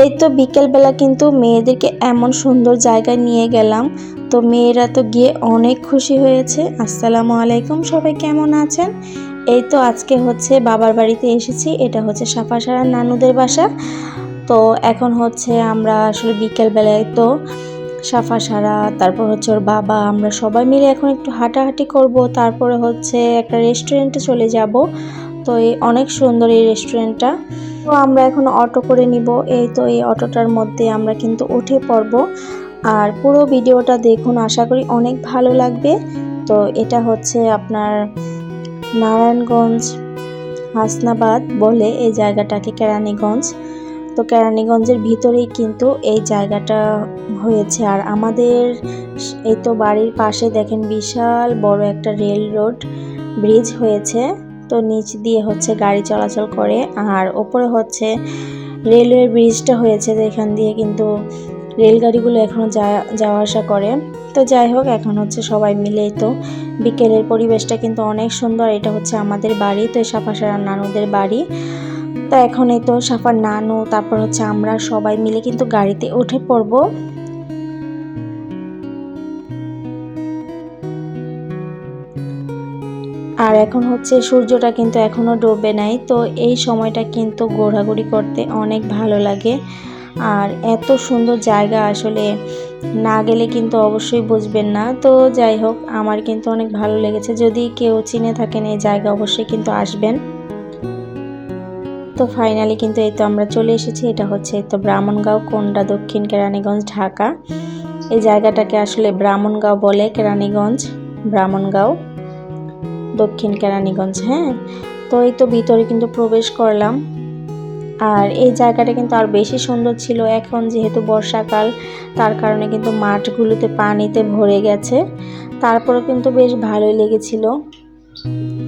এই তো বিকেলবেলা কিন্তু মেয়েদেরকে এমন সুন্দর জায়গায় নিয়ে গেলাম। তো মেয়েরা তো গিয়ে অনেক খুশি হয়েছে। আসসালামু আলাইকুম, সবাই কেমন আছেন? এই তো আজকে হচ্ছে বাবার বাড়িতে এসেছি। এটা হচ্ছে সাফাসারা নানুদের বাসা। তো এখন হচ্ছে আমরা আসলে বিকেলবেলায় তো সাফা সারা, তারপর হচ্ছে ওর বাবা, আমরা সবাই মিলে এখন একটু হাঁটাহাঁটি করব। তারপরে হচ্ছে একটা রেস্টুরেন্টে চলে যাব। তো এই অনেক সুন্দর এই রেস্টুরেন্টটা তো আমরা এখন অটো করে নিব। এই তো এই অটোটার মধ্যে আমরা কিন্তু উঠে পড়ব। আর পুরো ভিডিওটা দেখুন, আশা করি অনেক ভালো লাগবে। তো এটা হচ্ছে আপনার নারায়ণগঞ্জ হাসনাবাদ বলে এই জায়গাটাকে কেরানীগঞ্জ। তো কেরানীগঞ্জের ভিতরেই কিন্তু এই জায়গাটা হয়েছে। আর আমাদের এই তো বাড়ির পাশে দেখেন বিশাল বড় একটা রেল রোড ব্রিজ হয়েছে। তো নিচ দিয়ে হচ্ছে গাড়ি চলাচল করে, আর ওপরে হচ্ছে রেলওয়ে ব্রিজটা হয়েছে এখান দিয়ে কিন্তু রেলগাড়িগুলো এখনও যাওয়া আসা করে। তো যাই হোক, এখন হচ্ছে সবাই মিলেই তো বিকেলের পরিবেশটা কিন্তু অনেক সুন্দর। এটা হচ্ছে আমাদের বাড়ি, তো সাফাসারা নানুদের বাড়ি। তো এখন এই তো সাফার নানু, তারপর হচ্ছে আমরা সবাই মিলে কিন্তু গাড়িতে উঠে পড়ব। আর এখন হচ্ছে সূর্যটা কিন্তু এখনও ডোবে নাই, তো এই সময়টা কিন্তু ঘোরাঘুরি করতে অনেক ভালো লাগে। আর এত সুন্দর জায়গা আসলে না গেলে কিন্তু অবশ্যই বুঝবেন না। তো যাই হোক, আমার কিন্তু অনেক ভালো লেগেছে। যদি কেউ চিনে থাকেন এই জায়গা, অবশ্যই কিন্তু আসবেন। তো ফাইনালি কিন্তু এই তো আমরা চলে এসেছি। এটা হচ্ছে তো ব্রাহ্মণগাঁও, কোন্ডা, দক্ষিণ কেরানীগঞ্জ, ঢাকা। এই জায়গাটাকে আসলে ব্রাহ্মণগাঁও বলে কেরানীগঞ্জ, ব্রাহ্মণগাঁও। দক্ষিণ কেরানীগঞ্জ হ্যাঁ? তো এই তো ভিতরে কিন্তু প্রবেশ করলাম। আর এই জায়গাটা কিন্তু আর বেশি সুন্দর ছিল। এখন যেহেতু বর্ষাকাল, তার কারণে কিন্তু মাঠগুলোতে পানিতে ভরে গেছে। তারপরে কিন্তু বেশ ভালোই লেগেছিল।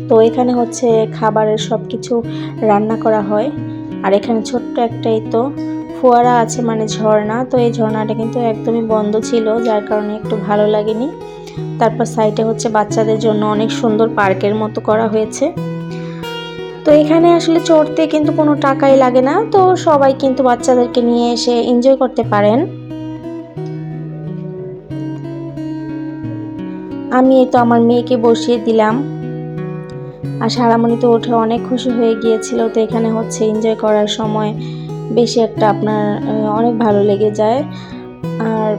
তো এখানে হচ্ছে খাবারের সব কিছু রান্না করা হয়। আর এখানে ছোট্ট একটাই তো ফোয়ারা আছে মানে ঝর্ণা। তো এই ঝর্ণাটা কিন্তু একদমই বন্ধ ছিল, যার কারণে একটু ভালো লাগেনি। তারপর সাইডে হচ্ছে বাচ্চাদের জন্য অনেক সুন্দর পার্কের মতো করা হয়েছে। তো এখানে আসলে চড়তে কিন্তু কোনো টাকাই লাগে না, তো সবাই কিন্তু বাচ্চাদেরকে নিয়ে এসে এনজয় করতে পারেন। আমি তো আমার মেয়েকে বসিয়ে দিলাম। আর সারামণি তো উঠে অনেক খুশি হয়ে গিয়েছিল, তো এখানে হচ্ছে এনজয় করার সময় বেশি একটা আপনার অনেক ভালো লেগে যায়। আর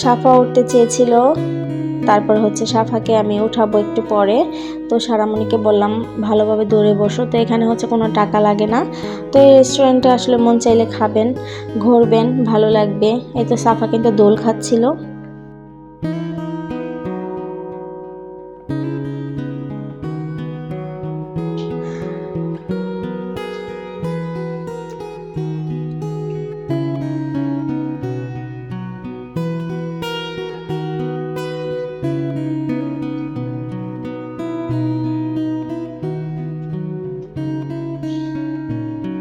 সাফা উঠতে চেয়েছিল। তারপর হচ্ছে সাফাকে আমি উঠাবো একটু পরে। তো সারামণিকে বললাম, ভালোভাবে দৌড়ে বসো। তো এখানে হচ্ছে কোনো টাকা লাগে না। তো এই রেস্টুরেন্টে আসলে মন চাইলে খাবেন, ঘুরবেন, ভালো লাগবে। এই তো সাফা কিন্তু দোল খাচ্ছিল।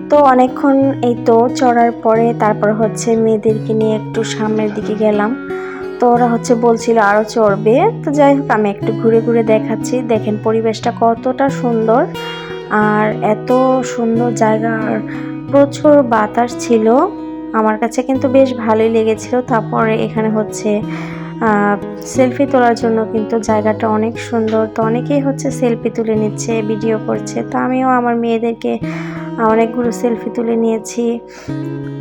তো অনেকক্ষণ এই তো চড়ার পরে তারপর হচ্ছে মেয়েদেরকে নিয়ে একটু সামনের দিকে গেলাম। তো ওরা হচ্ছে বলছিল আরও চড়বে? তো যাই হোক, আমি একটু ঘুরে ঘুরে দেখাচ্ছি। দেখেন পরিবেশটা কতটা সুন্দর। আর এত সুন্দর জায়গা, আর প্রচুর বাতাস ছিল। আমার কাছে কিন্তু বেশ ভালোই লেগেছিল। তারপরে এখানে হচ্ছে সেলফি তোলার জন্য কিন্তু জায়গাটা অনেক সুন্দর। তো অনেকেই হচ্ছে সেলফি তুলে নিচ্ছে ভিডিও করছে। তো আমিও আমার মেয়েদেরকে অনেকগুলো সেলফি তুলে নিয়েছি।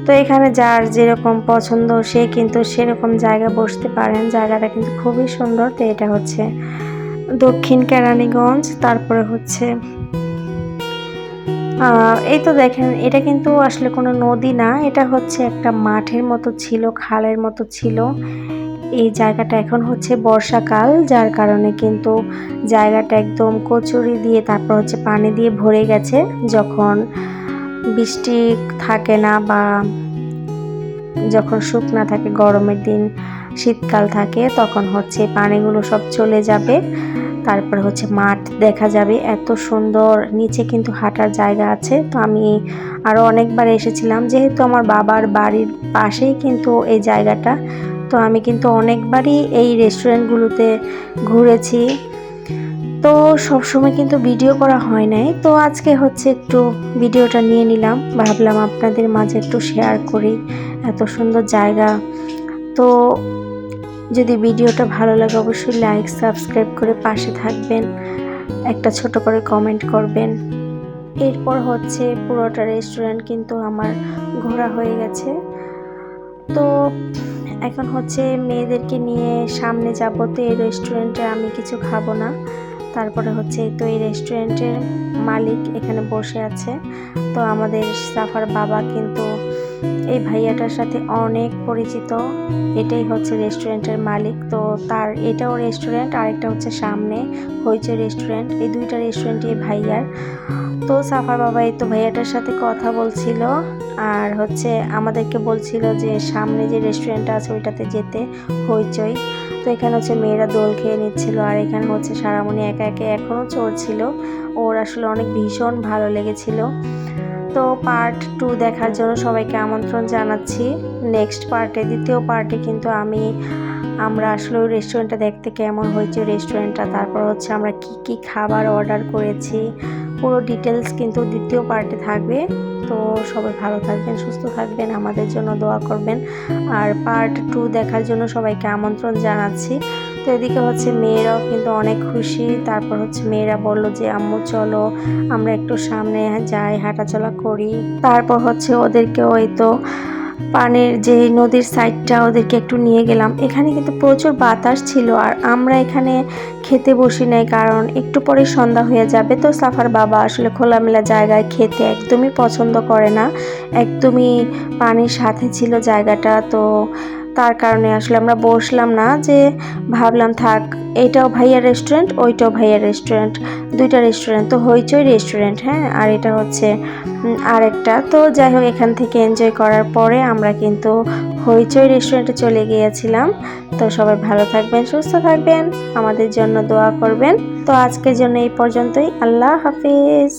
তো এখানে যার যেরকম পছন্দ, সে কিন্তু সেরকম জায়গা বসতে পারেন। জায়গাটা কিন্তু খুবই সুন্দর। তো এটা হচ্ছে দক্ষিণ কেরানীগঞ্জ, তারপরে হচ্ছে এই তো দেখেন, এটা কিন্তু আসলে কোনো নদী না। এটা হচ্ছে একটা মাঠের মতো ছিল, খালের মতো ছিল। এই জায়গাটা এখন হচ্ছে বর্ষাকাল, যার কারণে কিন্তু জায়গাটা একদম কচুরি দিয়ে, তারপর হচ্ছে পানি দিয়ে ভরে গেছে। যখন বৃষ্টি থাকে না বা যখন শুকনা থাকে, গরমের দিন শীতকাল থাকে, তখন হচ্ছে পানিগুলো সব চলে যাবে। তারপর হচ্ছে মাঠ দেখা যাবে। এত সুন্দর নিচে কিন্তু হাঁটার জায়গা আছে। তো আমি আরও অনেকবার এসেছিলাম, যেহেতু আমার বাবার বাড়ির পাশেই কিন্তু এই জায়গাটা। তো আমি কিন্তু অনেকবারই এই রেস্টুরেন্টগুলোতে ঘুরেছি। তো সবসময় কিন্তু ভিডিও করা হয় নাই। তো আজকে হচ্ছে একটু ভিডিওটা নিয়ে নিলাম। ভাবলাম আপনাদের মাঝে একটু শেয়ার করি। এত সুন্দর জায়গা। তো যদি ভিডিওটা ভালো লাগে অবশ্যই লাইক সাবস্ক্রাইব করে পাশে থাকবেন। একটা ছোট করে কমেন্ট করবেন। এরপর হচ্ছে পুরোটা রেস্টুরেন্ট কিন্তু আমার ঘোরা হয়ে গেছে। তো এখন হচ্ছে মেয়েদেরকে নিয়ে সামনে যাব তো এই রেস্টুরেন্টে আমি কিছু খাব না। তারপরে হচ্ছে তো এই রেস্টুরেন্টের মালিক এখানে বসে আছে। তো আমাদের সাফার বাবা কিন্তু এই ভাইয়াটার সাথে অনেক পরিচিত। এটাই হচ্ছে রেস্টুরেন্টের মালিক। তো তার এটাও রেস্টুরেন্ট আরেকটা হচ্ছে সামনে হইচই রেস্টুরেন্ট এই দুইটা রেস্টুরেন্টই ভাইয়ার। তো সাফার বাবা এই তো ভাইয়াটার সাথে কথা বলছিল। আর হচ্ছে আমাদেরকে বলছিল যে সামনে যে রেস্টুরেন্টটা আছে ওইটাতে যেতে হইচই। তো এখানে হচ্ছে মেয়েরা দোল খেয়ে নিচ্ছিল আর এখানে হচ্ছে সারামণি একা একে এখনও চড়ছিল। ওর আসলে অনেক ভীষণ ভালো লেগেছিল। তো পার্ট টু দেখার জন্য সবাইকে আমন্ত্রণ জানাচ্ছি। নেক্সট পার্টে দ্বিতীয় পার্টে কিন্তু আমি, আমরা আসলে ওই রেস্টুরেন্টটা দেখতে কেমন হয়েছে রেস্টুরেন্টটা তারপর হচ্ছে আমরা কি কি খাবার অর্ডার করেছি। পুরো ডিটেলস কিন্তু দ্বিতীয় পার্টে থাকবে। তো সবাই ভালো থাকবেন, সুস্থ থাকবেন, আমাদের জন্য দোয়া করবেন। আর পার্ট টু দেখার জন্য সবাইকে আমন্ত্রণ জানাচ্ছি। তো এদিকে হচ্ছে মেয়েরাও কিন্তু অনেক খুশি। তারপর হচ্ছে মেয়েরা বলল যে, আম্মু, চলো, আমরা একটু সামনে যাই, হাঁটাচলা করি। তারপর হচ্ছে ওদেরকে ওই তো পানের যে নদীর সাইডটা ওদেরকে একটু নিয়ে গেলাম। এখানে কিন্তু প্রচুর বাতাস ছিল আর আমরা এখানে খেতে বসি নাই কারণ একটু পরে সন্ধ্যা হয়ে যাবে। তো সাফার বাবা আসলে খোলামেলা জায়গায় খেতে একদমই পছন্দ করে না। একদমই পানির সাথে ছিল জায়গাটা। তো তার কারণে আসলে আমরা বসলাম না যে ভাবলাম থাক, এটাও ভাইয়ার রেস্টুরেন্ট ওইটাও ভাইয়ার রেস্টুরেন্ট দুইটা রেস্টুরেন্ট তো হইচই রেস্টুরেন্ট হ্যাঁ? আর এটা হচ্ছে আরেকটা। তো যাই হোক, এখান থেকে এনজয় করার পরে আমরা কিন্তু হইচই রেস্টুরেন্টে চলে গিয়েছিলাম। তো সবাই ভালো থাকবেন, সুস্থ থাকবেন, আমাদের জন্য দোয়া করবেন। তো আজকের জন্য এই পর্যন্তই। আল্লাহ হাফিজ।